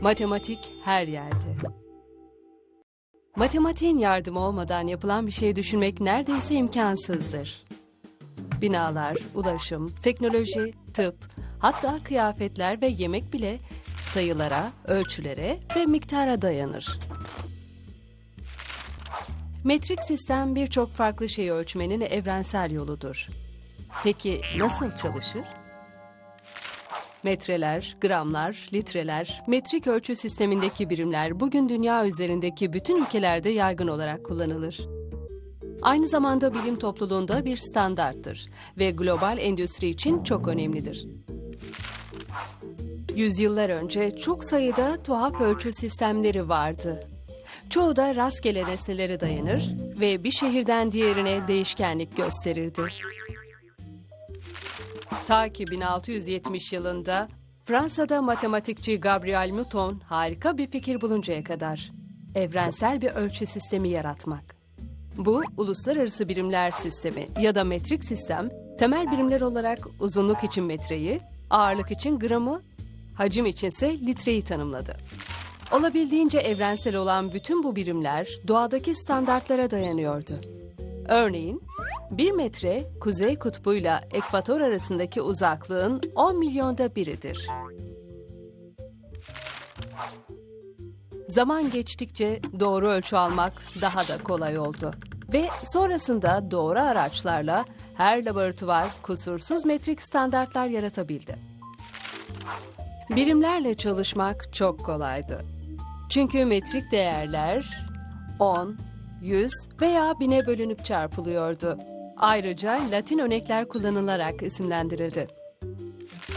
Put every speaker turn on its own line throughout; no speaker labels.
Matematik her yerde. Matematiğin yardımı olmadan yapılan bir şey düşünmek neredeyse imkansızdır. Binalar, ulaşım, teknoloji, tıp, hatta kıyafetler ve yemek bile sayılara, ölçülere ve miktara dayanır. Metrik sistem birçok farklı şeyi ölçmenin evrensel yoludur. Peki nasıl çalışır? Metreler, gramlar, litreler, metrik ölçü sistemindeki birimler bugün dünya üzerindeki bütün ülkelerde yaygın olarak kullanılır. Aynı zamanda bilim topluluğunda bir standarttır ve global endüstri için çok önemlidir. Yüzyıllar önce çok sayıda tuhaf ölçü sistemleri vardı. Çoğu da rastgele nesnelere dayanır ve bir şehirden diğerine değişkenlik gösterirdi. Ta ki 1670 yılında Fransa'da matematikçi Gabriel Newton harika bir fikir buluncaya kadar evrensel bir ölçü sistemi yaratmak. Bu uluslararası birimler sistemi ya da metrik sistem temel birimler olarak uzunluk için metreyi, ağırlık için gramı, hacim içinse litreyi tanımladı. Olabildiğince evrensel olan bütün bu birimler doğadaki standartlara dayanıyordu. Örneğin 1 metre kuzey kutbuyla ekvator arasındaki uzaklığın 10 milyonda biridir. Zaman geçtikçe doğru ölçü almak daha da kolay oldu. Ve sonrasında doğru araçlarla her laboratuvar kusursuz metrik standartlar yaratabildi. Birimlerle çalışmak çok kolaydı. Çünkü metrik değerler 10, 100 veya bine bölünüp çarpılıyordu. Ayrıca Latin örnekler kullanılarak isimlendirildi.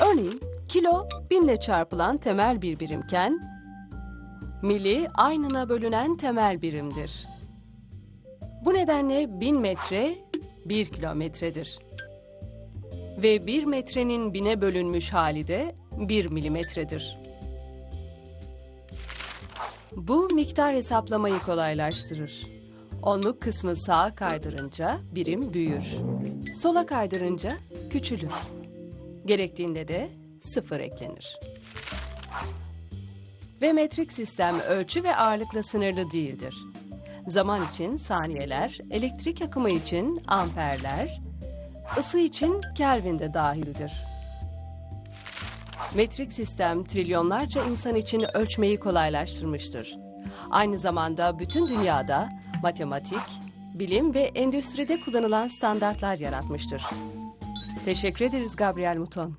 Örneğin kilo binle çarpılan temel bir birimken, mili aynına bölünen temel birimdir. Bu nedenle bin metre bir kilometredir. Ve bir metrenin bine bölünmüş hali de bir milimetredir. Bu miktar hesaplamayı kolaylaştırır. Onluk kısmı sağa kaydırınca birim büyür. Sola kaydırınca küçülür. Gerektiğinde de sıfır eklenir. Ve metrik sistem ölçü ve ağırlıkla sınırlı değildir. Zaman için saniyeler, elektrik akımı için amperler, ısı için Kelvin de dahildir. Metrik sistem trilyonlarca insan için ölçmeyi kolaylaştırmıştır. Aynı zamanda bütün dünyada matematik, bilim ve endüstride kullanılan standartlar yaratmıştır. Teşekkür ederiz Gabriel Mouton.